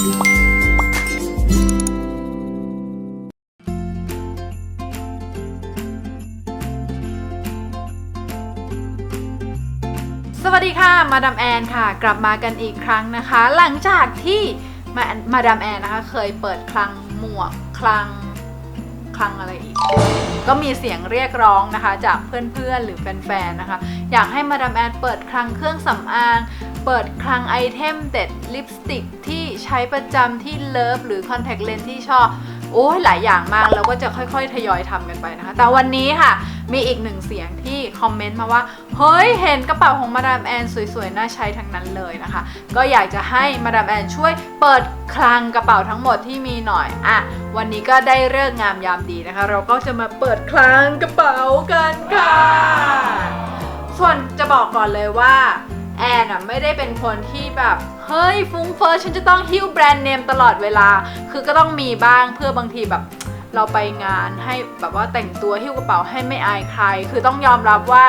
สวัสดีค่ะมาดามแอนค่ะ กลับมากันอีกครั้งนะคะ หลังจากที่มามาดามแอนนะคะ เคยเปิดคลังหมวกคลังคลังอะไรอีก ก็มีเสียงเรียกร้องนะคะ จากเพื่อนๆหรือแฟนๆนะคะ อยากให้มาดามแอนเปิดคลังเครื่องสำอาง เปิดคลังไอเทมเด็ดลิปสติกที่ใช้ประจำที่เลิฟหรือคอนแทคเลนส์ที่ชอบ โอ้ยหลายอย่างมากแล้วก็จะค่อยๆ ทยอยทำกันไปนะคะ แต่วันนี้ค่ะ มีอีกหนึ่งเสียงที่คอมเมนต์มาว่า เฮ้ย เห็นกระเป๋าของมาดามแอนสวยๆ น่าใช้ทั้งนั้นเลยนะคะ ก็อยากจะให้มาดามแอนช่วยเปิดคลังกระเป๋าทั้งหมดที่มีหน่อยอะวันนี้ก็ได้เรื่องงามยามดีนะคะ เราก็จะมาเปิดคลังกระเป๋ากันค่ะส่วนจะบอกก่อนเลยว่า แอนอะไม่ได้เป็นคนที่แบบเฮ้ยฟุ้งเฟอ้อฉันจะต้องหิ้วแบรนด์เนมตลอดเวลา คือก็ต้องมีบ้างเพื่อบางทีแบบเราไปงานให้แบบว่าแต่งตัวหิ้วกระเป๋าให้ไม่อายใคร คือต้องยอมรับว่า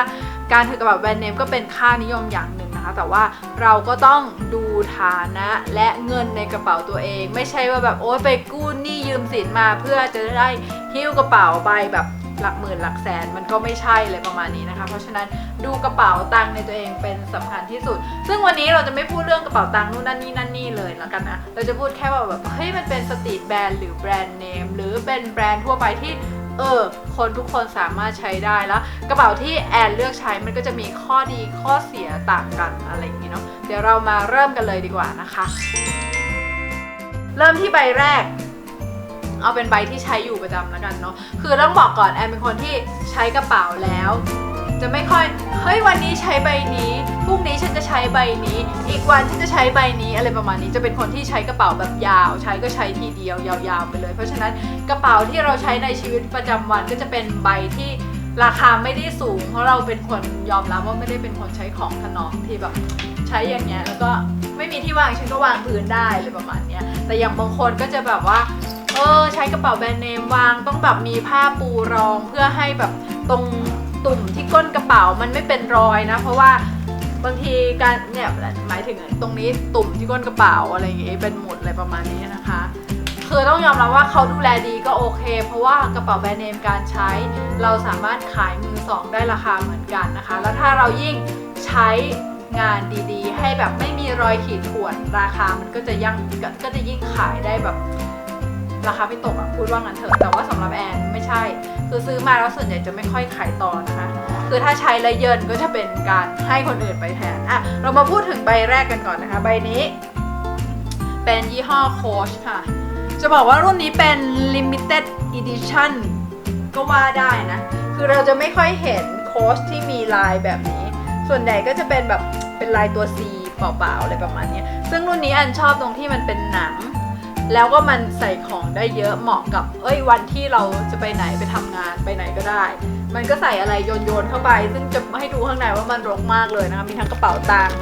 การถือกระเป๋าแบรนด์เนมก็เป็นค่านิยมอย่างหนึ่งนะคะ แต่ว่าเราก็ต้องดูฐานะและเงินในกระเป๋าตัวเอง ไม่ใช่ว่าแบบโอ๊ยไปกู้หนี้ยืมสินมาเพื่อจะได้หิ้วกระเป๋าใบแบบ หลักหมื่นหลักแสนมันก็ไม่ใช่เลยประมาณนี้นะคะ เพราะฉะนั้นดูกระเป๋าตังค์ในตัวเองเป็นสำคัญที่สุด ซึ่งวันนี้เราจะไม่พูดเรื่องกระเป๋าตังค์นู่นนั่นนี่นั่นนี่เลยแล้วกันนะเราจะพูดแค่ว่าแบบเฮ้ยมันเป็นสตรีทแบรนด์หรือแบรนด์เนมหรือเป็นแบรนด์ทั่วไปที่เออคนทุกคนสามารถใช้ได้แล้ว กระเป๋าที่แอนเลือกใช้มันก็จะมีข้อดีข้อเสียต่างกันอะไรอย่างนี้เนาะเดี๋ยวเรามาเริ่มกันเลยดีกว่านะคะ เริ่มที่ใบแรก เอาเป็นใบที่ใช้อยู่ประจำแล้วกันเนาะคือต้องบอกก่อนแอนเป็นคนที่ใช้กระเป๋าแล้วจะไม่ค่อย เฮ้ยวันนี้ใช้ใบนี้ พรุ่งนี้ฉันจะใช้ใบนี้ อีกวันฉันจะใช้ใบนี้อะไรประมาณนี้ จะเป็นคนที่ใช้กระเป๋าแบบยาว ใช้ก็ใช้ทีเดียวยาวๆไปเลย เพราะฉะนั้นกระเป๋าที่เราใช้ในชีวิตประจำวันก็จะเป็นใบที่ราคาไม่ได้สูง เพราะเราเป็นคนยอมรับว่าไม่ได้เป็นคนใช้ของถนอมที่แบบใช้อย่างเงี้ยแล้วก็ไม่มีที่วางฉันก็วางพื้นได้เลยประมาณเนี้ยแต่อย่างบางคนก็จะแบบว่า เออใช้กระเป๋าแบรนด์เนมวางต้องแบบมีผ้าปูรองเพื่อให้แบบตรงตุ่มที่ก้นกระเป๋ามันไม่เป็นรอยนะ เพราะว่าบางทีการเนี่ยหมายถึงตรงนี้ตุ่มที่ก้นกระเป๋าอะไรอย่างเงี้ยเป็นหมุดอะไรประมาณนี้นะคะคือต้องยอมรับว่าเขาดูแลดีก็โอเค เพราะว่ากระเป๋าแบรนด์เนมการใช้ เราสามารถขายมือสองได้ราคาเหมือนกันนะคะ แล้วถ้าเรายิ่งใช้งานดีๆ ให้แบบไม่มีรอยขีดข่วนราคามันก็จะยังกก็จะยิ่งขายได้แบบ ราคาไม่ตกอะพูดว่างั้นเถอะแต่ว่าสำหรับแอนไม่ใช่ คือซื้อมาแล้วส่วนใหญ่จะไม่ค่อยขายต่อนะคะคือถ้าใช้แล้วเยินก็จะเป็นการให้คนอื่นไปแทนอะเรามาพูดถึงใบแรกกันก่อนนะคะ ใบนี้ เป็นยี่ห้อโคชค่ะ จะบอกว่ารุ่นนี้เป็น limited edition ก็ว่าได้นะ คือเราจะไม่ค่อยเห็นโค้ชที่มีลายแบบนี้ ส่วนใหญ่ก็จะเป็นแบบเป็นลายตัว C เปล่าๆอะไรประมาณนี้ ซึ่งรุ่นนี้อันชอบตรงที่มันเป็นหนัง แล้วก็มันใส่ของได้เยอะเหมาะกับ เอ้ยวันที่เราจะไปไหนไปทำงานไปไหนก็ได้ มันก็ใส่อะไรโยนโยนๆเข้าไป ซึ่งจะให้ดูข้างในว่ามันรกมากเลยนะคะมีทั้งกระเป๋าตังค์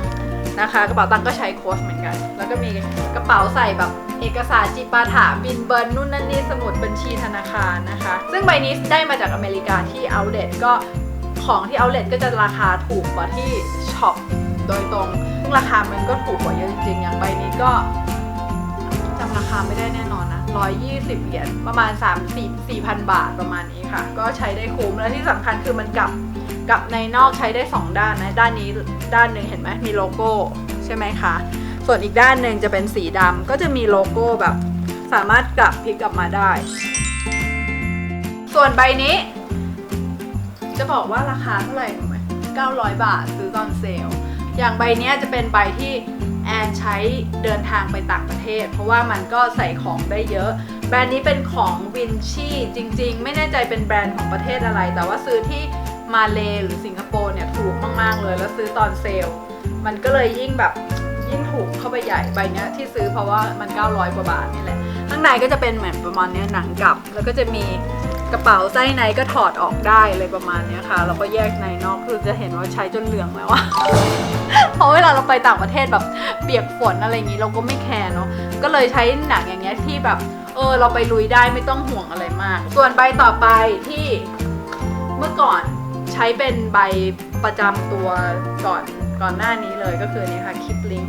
นะคะกระเป๋าตังค์ก็ใช้โค้ชเหมือนกัน แล้วก็มีกระเป๋าใส่แบบเอกสารจิปาถะบินเบิร์นนู่นนั่นนี่สมุดบัญชีธนาคารนะคะ ซึ่งใบนี้ได้มาจากอเมริกาที่ outlet ก็ของที่ outlet ก็จะราคาถูกกว่าที่ช็อปโดยตรงซึ่งราคามันก็ถูกกว่าเยอะจริงๆอย่างใบนี้ก็ำราคาไม่ได้แน่นอนนะ 120 เหรียญประมาณ 3 4 4,000 บาทประมาณนี้ค่ะ ก็ใช้ได้คุ้มและที่สำคัญคือมันกลับกลับในนอกใช้ได้ 2 ด้านนะ ด้านนี้ด้านหนึ่งเห็นไหมมีโลโก้ใช่ไหมคะ ส่วนอีกด้านหนึ่งจะเป็นสีดำก็จะมีโลโก้แบบสามารถกลับพลิกกลับมาได้ ส่วนใบนี้ จะบอกว่าราคาเท่าไหร่รู้ไหม900 บาทซื้อตอนเซลล์ อย่างใบนี้จะเป็นใบที่แอนใช้เดินทางไปต่างประเทศ เพราะว่ามันก็ใส่ของได้เยอะ แบรนด์นี้เป็นของวินชี่จริง ๆ ไม่แน่ใจเป็นแบรนด์ของประเทศอะไร แต่ว่าซื้อที่มาเลหรือสิงคโปร์เนี่ยถูกมาก ๆ เลย แล้วซื้อตอนเซลล์มันก็เลยยิ่งแบบยิ่งถูกเข้าไปใหญ่ใบเนี้ยที่ซื้อเพราะว่ามัน 900 กว่าบาทนี่แหละข้างในก็จะเป็นเหมือนประมาณเนี้ยหนังกลับ แล้วก็จะมี กระเป๋าไส้ในก็ถอดออกได้เลยประมาณนี้ค่ะ แล้วก็แยกในนอกคือจะเห็นว่าใช้จนเหลืองแล้วอะเพราะเวลาเราไปต่างประเทศแบบเปียกฝนอะไรอย่างนี้เราก็ไม่แคร์เนาะก็เลยใช้หนังอย่างเงี้ยที่แบบ เออเราไปลุยได้ไม่ต้องห่วงอะไรมาก ส่วนใบต่อไปที่เมื่อก่อนใช้เป็นใบประจำตัวก่อนก่อนหน้านี้เลยก็คือนี่ค่ะคลิปลิง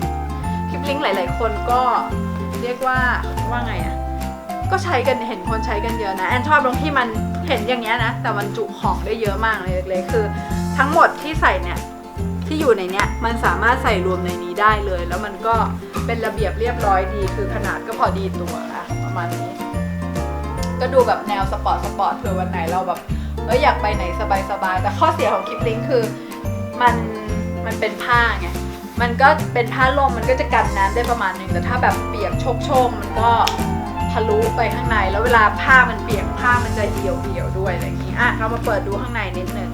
คลิปลิงหลาย ๆ คนก็เรียกว่าว่าไงอะ ก็ใช้กันเห็นคนใช้กันเยอะนะแอนชอบตรงที่มันเห็นอย่างเงี้ยนะ แต่มันจุของได้เยอะมากเลยเลยคือ ทั้งหมดที่ใส่เนี่ยที่อยู่ในเนี้ยมันสามารถใส่รวมในนี้ได้เลย แล้วมันก็เป็นระเบียบเรียบร้อยดี คือขนาดก็พอดีตัวอะประมาณนี้ ก็ดูแบบแนวสปอร์ตสปอร์ตเผื่อวันไหนเราแบบเอยอยากไปไหนสบายๆแต่ข้อเสียของคลิปลิงก์คือมันมันเป็นผ้าไงมันก็เป็นผ้าลมมันก็จะกันน้ำได้ประมาณหนึงแต่ถ้าแบบเปียกโชกๆมันก็ ทะลุไปข้างใน แล้วเวลาผ้ามันเปียกผ้ามันจะเหี่ยวเหี่ยวด้วยอะไรอย่างนี้อะเรามาเปิดดูข้างในนิดนึง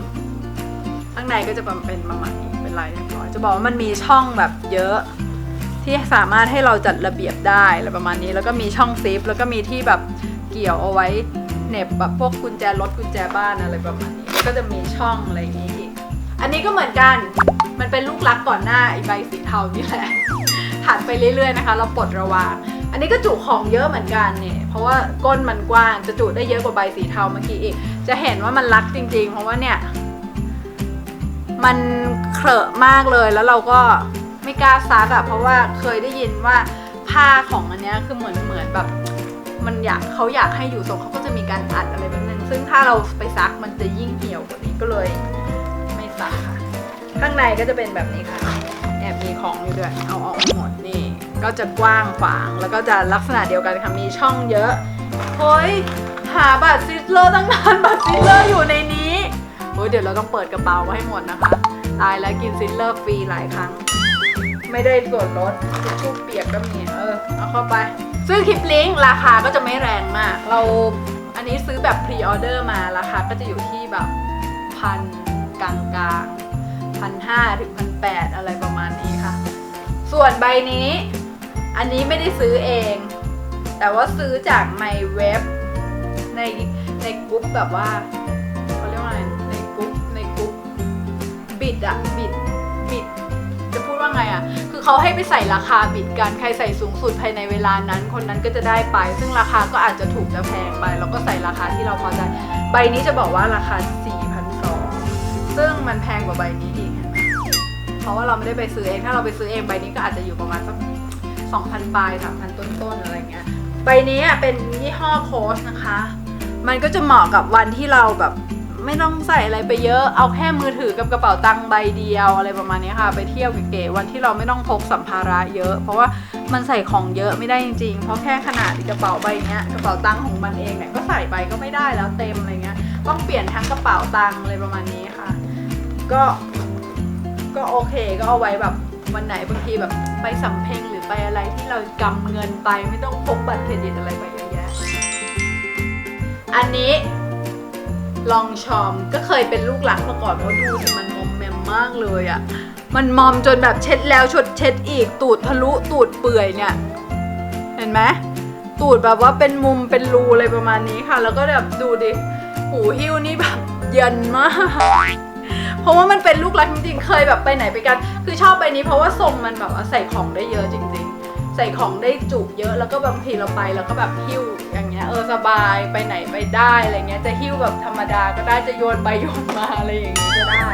ข้างในก็จะเป็นประมาณนี้เป็นลายเรียบร้อยจะบอกว่ามันมีช่องแบบเยอะ ที่สามารถให้เราจัดระเบียบได้อะไรประมาณนี้ แล้วก็มีช่องซิปแล้วก็มีที่แบบเกี่ยวเอาไว้เหน็บแบบพวกกุญแจรถกุญแจบ้านอะไรประมาณนี้ก็จะมีช่องอะไรอย่างนี้อีกอันนี้ก็เหมือนกันมันเป็นลูกรักก่อนหน้าไอใบสีเทานี่แหละถัดไปเรื่อยๆนะคะ เราปลดระวาง อันนี้ก็จุของเยอะเหมือนกันเนี่ย เพราะว่าก้นมันกว้างจะจุได้เยอะกว่าใบสีเทาเมื่อกี้อีก จะเห็นว่ามันรักจริง ๆ เพราะว่าเนี่ย มันเคลอะมากเลยแล้วเราก็ไม่กล้าซักอะเพราะว่าเคยได้ยินว่าผ้าของอันเนี้ยคือเหมือนเหมือนแบบ มันอยากเขาอยากให้อยู่ทรงเขาก็จะมีการอัดอะไรแบบนึงซึ่งถ้าเราไปซักมันจะยิ่งเหี่ยวกว่านี้ก็เลยไม่ซักค่ะ ข้างในก็จะเป็นแบบนี้ค่ะ แอบมีของอยู่ด้วยเอาออกหมดนี่ ก็จะกว้างขวาง แล้วก็จะลักษณะเดียวกันค่ะมีช่องเยอะเฮ้ยหาบัตรซิสเลอร์ตั้งนานบัตรซิสเลอร์อยู่ในนี้โอ้ยเดี๋ยวเราต้องเปิดกระเป๋าไว้ให้หมดนะคะ ตายแล้วกินซิสเลอร์ฟรีหลายครั้ง ไม่ได้ส่วนลดทิชชู่เปียกก็มีเออเอาเข้าไปซึ่งคลิปลิงก์ราคาก็จะไม่แรงมาก เราอันนี้ซื้อแบบพรีออเดอร์มาราคาก็จะอยู่ที่แบบพันกลางกลางพันห้าถึงพันแปดอะไรประมาณนี้ค่ะ ส่วนใบนี้ อันนี้ไม่ได้ซื้อเอง แต่ว่าซื้อจากในเว็บ ในในกรุ๊ปแบบว่าเขาเรียกว่าอะไรในกรุ๊ปในกรุ๊ปบิดอะบิดบิดจะพูดว่าไงอะคือเขาให้ไปใส่ราคาบิดกันใครใส่สูงสุดภายในเวลานั้น คนนั้นก็จะได้ไป ซึ่งราคาก็อาจจะถูกจะแพงไปเราก็ใส่ราคาที่เราพอใจ ใบนี้จะบอกว่าราคา 4,200 ซึ่งมันแพงกว่าใบนี้อีกเห็นไหมเพราะว่าเราไม่ได้ไปซื้อเอง ถ้าเราไปซื้อเองใบนี้ก็อาจจะอยู่ประมาณสัก 2,000ปลาย3,000 ต้นๆอะไรเงี้ย ใบนี้เป็นยี่ห้อโค้ชนะคะ มันก็จะเหมาะกับวันที่เราแบบไม่ต้องใส่อะไรไปเยอะ เอาแค่มือถือกับกระเป๋าตังค์ใบเดียวอะไรประมาณนี้ค่ะ ไปเที่ยวเก๋ๆวันที่เราไม่ต้องพกสัมภาระเยอะ เพราะว่ามันใส่ของเยอะไม่ได้จริงๆ เพราะแค่ขนาดกระเป๋าใบเนี้ยกระเป๋าตังค์ของมันเองเนี่ยก็ใส่ไปก็ไม่ได้แล้วเต็มอะไรเงี้ย ต้องเปลี่ยนทั้งกระเป๋าตังค์อะไรประมาณนี้ค่ะ ก็ก็โอเคก็เอาไว้แบบวันไหนบางทีแบบไปสำเพ็งหรื ไปอะไรที่เรากำเงินไปไม่ต้องพกบัตรเครดิตอะไรไปเยอะแยะ อันนี้ลองชอมก็เคยเป็นลูกหลักมาก่อนเพราะดูสิมันมอมแมมมากเลยอะ่ะ มันมอมจนแบบเช็ดแล้วชดเช็ดอีกตูดทะลุตูดเปื่อยเนี่ย เห็นไหมตูดแบบว่าเป็นมุมเป็นรูอะไรประมาณนี้ค่ะ แล้วก็แบบดูดิหูหิ้วนี่แบบเย็นมาก เพราะว่ามันเป็นลูกรักจริงๆ เคยแบบไปไหนไปกัน คือชอบใบนี้เพราะว่าทรงมันแบบว่าใส่ของได้เยอะจริง ๆ ใส่ของได้จุเยอะแล้วก็บางทีเราไปแล้วก็แบบหิ้วอย่างเงี้ยเออสบายไปไหนไปได้อะไรเงี้ยจะหิ้วแบบธรรมดาก็ได้จะโยนไปโยนมาอะไรอย่างเงี้ยก็ได้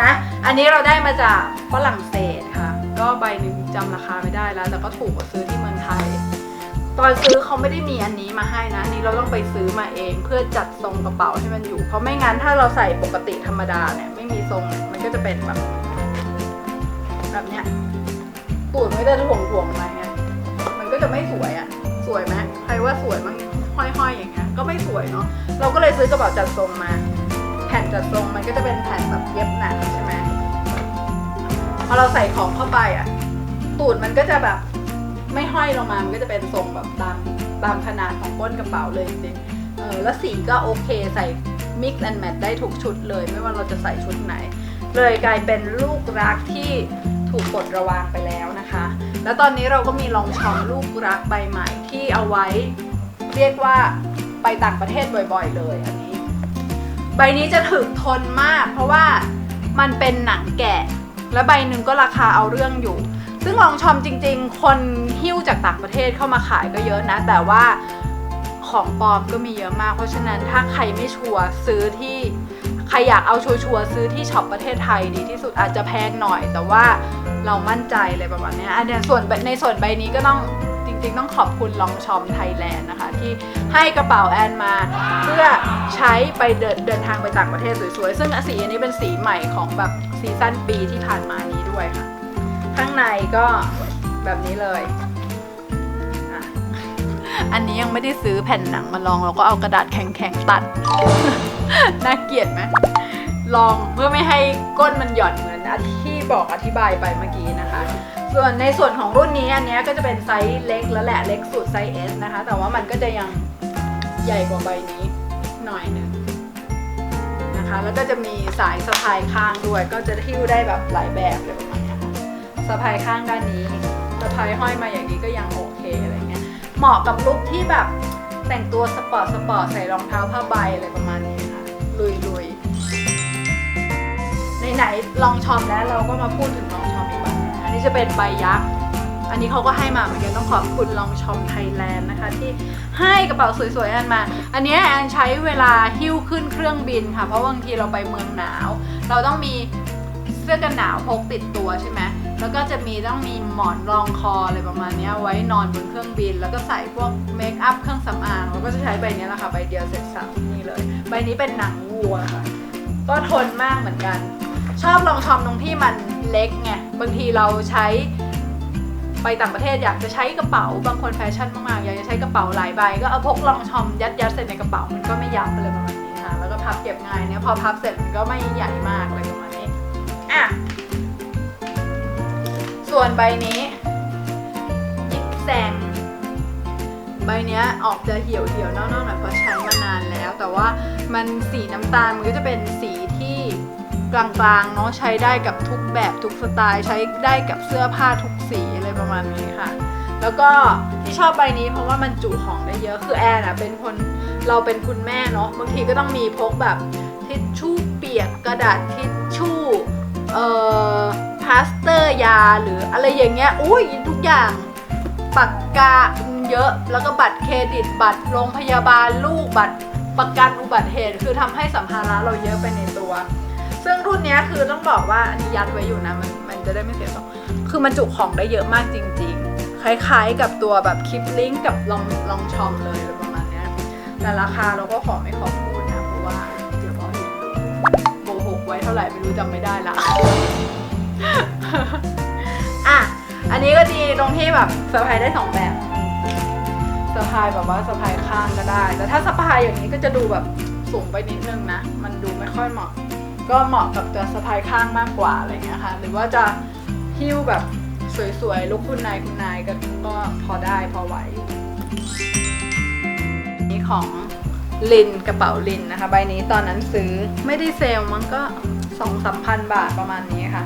นะอันนี้เราได้มาจากฝรั่งเศสค่ะ ก็ใบหนึ่งจำราคาไม่ได้แล้วแต่ก็ถูกกว่าซื้อที่เมืองไทย ตอนซื้อเขาไม่ได้มีอันนี้มาให้นะอันนี้เราต้องไปซื้อมาเองเพื่อจัดทรงกระเป๋าให้มันอยู่ เพราะไม่งั้นถ้าเราใส่ปกติธรรมดาเนี่ยไม่มีทรงเนี่ยมันก็จะเป็นแบบแบบเนี้ยตูดไมันก็จะถ่วงถ่วงๆมาไงมันก็จะไม่สวยอะ่ะสวยไหมใครว่าสวยมั้งห้อยๆอย่างเงี้ยก็ไม่สวยเนาะเราก็เลยซื้อกระเป๋าจัดทรงมา แผ่นจัดทรงมันก็จะเป็นแผ่นแบบเย็บหนังใช่ไหมพอเราใส่ของเข้าไปอะตูดมันก็จะแบบ ไม่ห้อยลงมา มันก็จะเป็นทรงแบบตามตามขนาดของก้นกระเป๋าเลยจริงๆเออแล้วสีก็โอเคใส่ mix and match ได้ทุกชุดเลย ไม่ว่าเราจะใส่ชุดไหน เลยกลายเป็นลูกรักที่ถูกกดระวางไปแล้วนะคะ แล้วตอนนี้เราก็มีลองช้อนลูกรักใบใหม่ที่เอาไว้เรียกว่าไปต่างประเทศบ่อยๆ เลยอันนี้ ใบนี้จะถึกทนมาก เพราะว่ามันเป็นหนังแกะ และใบหนึ่งก็ราคาเอาเรื่องอยู่ ซึ่งลองชอมจริง ๆ คนหิ้วจากต่างประเทศเข้ามาขายก็เยอะนะ แต่ว่าของปลอมก็มีเยอะมาก เพราะฉะนั้นถ้าใครไม่ชัวร์ซื้อที่ใครอยากเอาชัวร์ๆซื้อที่ช็อปประเทศไทยดีที่สุดอาจจะแพงหน่อย แต่ว่าเรามั่นใจเลยประมาณนี้อันเนี้ส่วนในส่วนใบนี้ก็ต้องจริงๆ ต้องขอบคุณลองชอมไทยแลนด์นะคะ ที่ให้กระเป๋าแอนมา เพื่อใช้ไปเดินเดินทางไปต่างประเทศสวยๆ ซึ่งสีอันนี้เป็นสีใหม่ของแบบซีซั่นปีที่ผ่านมานี้ด้วยค่ะ ข้างในก็แบบนี้เลย อันนี้ยังไม่ได้ซื้อแผ่นหนังมาลองเราก็เอากระดาษแข็งๆตัด น่าเกลียดไหมลองเพื่อไม่ให้ก้นมันหย่อนเหมือนที่บอกอธิบายไปเมื่อกี้นะคะ ส่วนในส่วนของรุ่นนี้อันนี้ก็จะเป็นไซส์เล็กแล้วแหละเล็กสุดไซส์ S นะคะ แต่ว่ามันก็จะยังใหญ่กว่าใบนี้หน่อยหนึงนะคะ แล้วก็จะมีสายสะพายข้างด้วย ก็จะหิ้วได้แบบหลายแบบเลยประมาณ สะพายข้างด้านนี้สะพายห้อยมาอย่างนี้ก็ยังโอเคอะไรเงี้ยเหมาะกับลุคที่แบบแต่งตัวสปอร์ตสปอร์ตใส่รองเท้าผ้าใบอะไรประมาณนี้ค่ะลุยลุยไหนๆลองชอมแล้วเราก็มาพูดถึงลองชอมอีกบ้างอันนี้จะเป็นใบยักษ์อันนี้เขาก็ให้มาเหมือนกันต้องขอบคุณลองชอมไทยแลนด์นะคะ ที่ให้กระเป๋าสวยๆอันมา อันนี้แอนใช้เวลาหิ้วขึ้นเครื่องบินค่ะ เพราะบางทีเราไปเมืองหนาว เราต้องมีเสื้อกันหนาวพกติดตัวใช่ไหม แล้วก็จะมีต้องมีหมอนรองคออะไรประมาณนี้ไว้นอนบนเครื่องบิน แล้วก็ใส่พวกเมคอัพเครื่องสำอางเราก็จะใช้ใบนี้แหละค่ะ ใบเดียวเสร็จสับนี่เลย ใบนี้เป็นหนังวัวค่ะ ก็ทนมากเหมือนกัน ชอบลองชอมตรงที่มันเล็กไง บางทีเราใช้ไปต่างประเทศอยากจะใช้กระเป๋าบางคนแฟชั่นมากๆอยากจะใช้กระเป๋าหลายใบ ก็เอาพกลองชอมยัดยัดใส่ในกระเป๋ามันก็ไม่ยับอะไรประมาณนี้ค่ะแล้วก็พับเก็บง่ายเนี่ยพอพับเสร็จมันก็ไม่ใหญ่มากอะไรประมาณนี้อะ ส่วนใบนี้ยิปแซงใบเนี้ยออกจะเหี่ยวเหี่ยวๆเน่าๆหน่อยเพราะใช้มานานแล้ว แต่ว่ามันสีน้ำตาลมันก็จะเป็นสีที่กลางๆเนาะใช้ได้กับทุกแบบทุกสไตล์ใช้ได้กับเสื้อผ้าทุกสีอะไรประมาณนี้ค่ะ แล้วก็ที่ชอบใบนี้เพราะว่ามันจุของได้เยอะคือแอนอะเป็นคนเราเป็นคุณแม่เนาะบางทีก็ต้องมีพกแบบทิชชู่เปียกกระดาษทิชชู่เอ่อ พลาสเตอร์ยาหรืออะไรอย่างเงี้ยอุ้ยทุกอย่างปากกาเยอะ แล้วก็บัตรเครดิตบัตรโรงพยาบาลลูกบัตรประกันอุบัติเหตุ คือทำให้สัมภาระเราเยอะไปในตัว ซึ่งรุ่นนี้คือต้องบอกว่าอันนี้ยัดไว้อยู่นะมันมันจะได้ไม่เสียทรงคือมันจุของได้เยอะมากจริง ๆ คล้ายๆกับตัวแบบคลิปลิงก์กับลองลองชอมเลยประมาณนี้แต่ราคาเราก็ขอไม่ขอพูดนะเพราะว่าเดี๋ยวพอเห็นโกหกไว้เท่าไหร่ไม่รู้จำไม่ได้ละ อะ อันนี้ก็ดีตรงที่แบบสะพายได้สองแบบสะพายแบบว่าสะพายข้างก็ได้ แต่ถ้าสะพายอย่างนี้ก็จะดูแบบสูงไปนิดนึงนะ มันดูไม่ค่อยเหมาะ ก็เหมาะกับตัวสะพายข้างมากกว่าอะไรเงี้ยค่ะ หรือว่าจะหิ้วแบบสวยๆลุกคุณนายคุณนายก็ก็พอได้พอไหวนี่ของลินกระเป๋าลินนะคะ ใบนี้ตอนนั้นซื้อไม่ได้เซลมันก็สองสามพันบาทประมาณนี้ค่ะ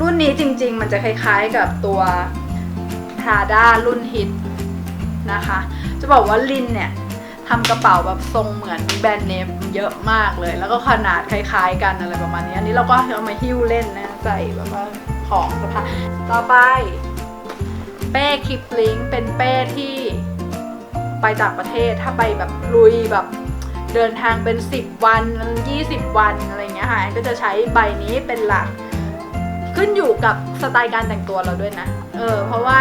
รุ่นนี้จริงๆ มันจะคล้ายๆกับตัว Prada รุ่นฮิตนะคะ จะบอกว่าลินเนี่ยทำกระเป๋าแบบทรงเหมือนแบรนด์เนมเยอะมากเลย แล้วก็ขนาดคล้ายๆกันอะไรประมาณนี้ อันนี้เราก็เอามาหิ้วเล่นนะใส่แบบว่าของสะพายต่อไป เป้คลิปลิงเป็นเป้ที่ไปต่างประเทศ ถ้าไปแบบลุยแบบเดินทางเป็น 10 วัน 20 วันอะไรเงี้ยค่ะก็จะใช้ใบนี้เป็นหลัก ขึ้นอยู่กับสไตล์การแต่งตัวเราด้วยนะ เออ เพราะว่า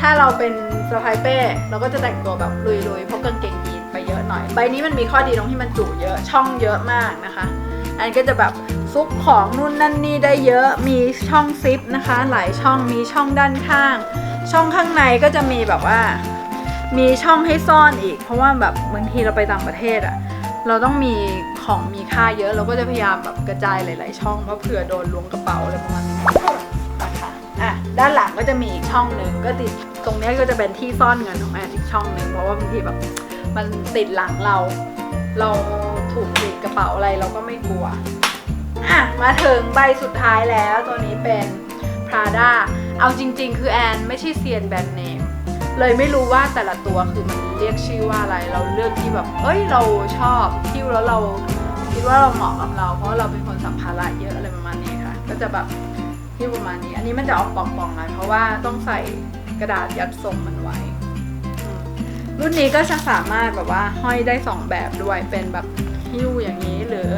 ถ้าเราเป็นสะพายเป้ เราก็จะแต่งตัวแบบลุยๆพกกางเกงยีนไปเยอะหน่อย ใบนี้มันมีข้อดีตรงที่มันจุเยอะ ช่องเยอะมากนะคะ อันก็จะแบบซุกของนู่นนั่นนี่ได้เยอะ มีช่องซิปนะคะ หลายช่อง มีช่องด้านข้าง ช่องข้างในก็จะมีแบบว่า มีช่องให้ซ่อนอีก เพราะว่าแบบบางทีเราไปต่างประเทศอะเราต้องมี ของมีค่าเยอะเราก็จะพยายามแบบกระจายหลาย ๆ ช่องเพราะเผื่อโดนล้วงกระเป๋าอะไรประมาณนี้นะคะอะด้านหลังก็จะมีอีกช่องหนึ่งก็ติดตรงเนี้ยก็จะเป็นที่ซ่อนเงินของแอนอีกช่องหนึ่งเพราะว่าบางทีแบบมันติดหลังเรา เราถูกติดกระเป๋าอะไรเราก็ไม่กลัวอะมาถึงใบสุดท้ายแล้วตัวนี้เป็น Prada เอาจริง ๆ คือแอนไม่ใช่เซียนแบรนด์เนม เลยไม่รู้ว่าแต่ละตัวคือมันเรียกชื่อว่าอะไร เราเลือกที่แบบ เอ้ยเราชอบคิ้วแล้วเราคิดว่าเราเหมาะกับเรา เพราะเราเป็นคนสัมภาระเยอะอะไรประมาณนี้ค่ะ ก็จะแบบที่ประมาณนี้ อันนี้มันจะออกป่องๆหน่อยเพราะว่าต้องใส่กระดาษยัดทรงมันไว้ รุ่นนี้ก็จะสามารถแบบว่าห้อยได้สองแบบด้วย เป็นแบบหิ้วอย่างนี้หรือ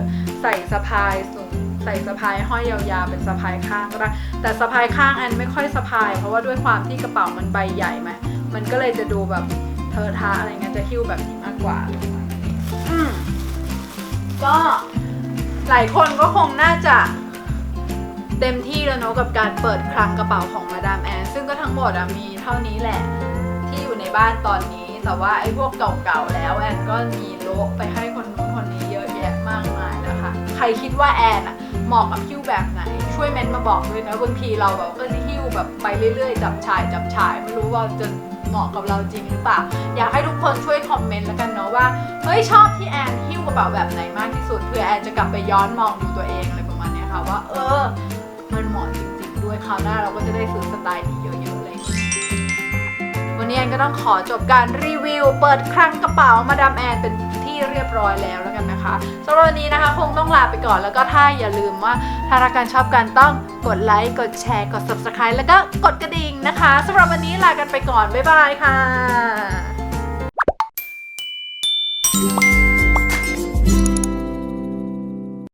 ใส่สะพายสูงใส่สะพายห้อยยาวๆเป็นสะพายข้างก็ได้แต่สะพายข้างแอนไม่ค่อยสะพาย เพราะว่าด้วยความที่กระเป๋ามันใบใหญ่ไหม มันก็เลยจะดูแบบเทอะทะอะไรเงี้ยจะหิ้วแบบนี้มากกว่า อืมก็หลายคนก็คงน่าจะเต็มที่แล้วเนอะกับการเปิดคลังกระเป๋าของมาดามแอนซึ่งก็ทั้งหมดอะมีเท่านี้แหละที่อยู่ในบ้านตอนนี้ แต่ว่าไอ้พวกเก่าๆแล้วแอนก็มีโละไปให้คนนู้นคนนี้เยอะแยะมากมายนะคะ ใครคิดว่าแอนอะเหมาะกับหิ้วแบบไหน ช่วยเมนต์มาบอกด้วยนะบางทีเราแบบก็จะหิ้วแบบไปเรื่อยๆ จับฉายจับฉายไม่รู้ว่าจะ เหมาะกับเราจริงหรือเปล่า อยากให้ทุกคนช่วยคอมเมนต์แล้วกันเนาะว่าเฮ้ยชอบที่แอนหิ้วกระเป๋าแบบไหนมากที่สุดเพื่อแอนจะกลับไปย้อนมองดูตัวเองอะไรประมาณนี้ค่ะว่า เออ มันเหมาะจริงๆ ด้วยคราวหน้าเราก็จะได้ซื้อสไตล์นี้เยอะๆเลย วันนี้แอนก็ต้องขอจบการรีวิว เปิดคลังกระเป๋ามาดามแอนเป็นที่เรียบร้อยแล้วแล้วกันนะคะสำหรับวันนี้นะคะคงต้องลาไปก่อนแล้วก็ถ้าอย่าลืมว่าถ้ารักการชอบกันต้องกดไลค์กดแชร์กด subscribe แล้วก็กดกระดิ่งนะคะสำหรับวันนี้ลากันไปก่อนบ๊ายบายค่ะ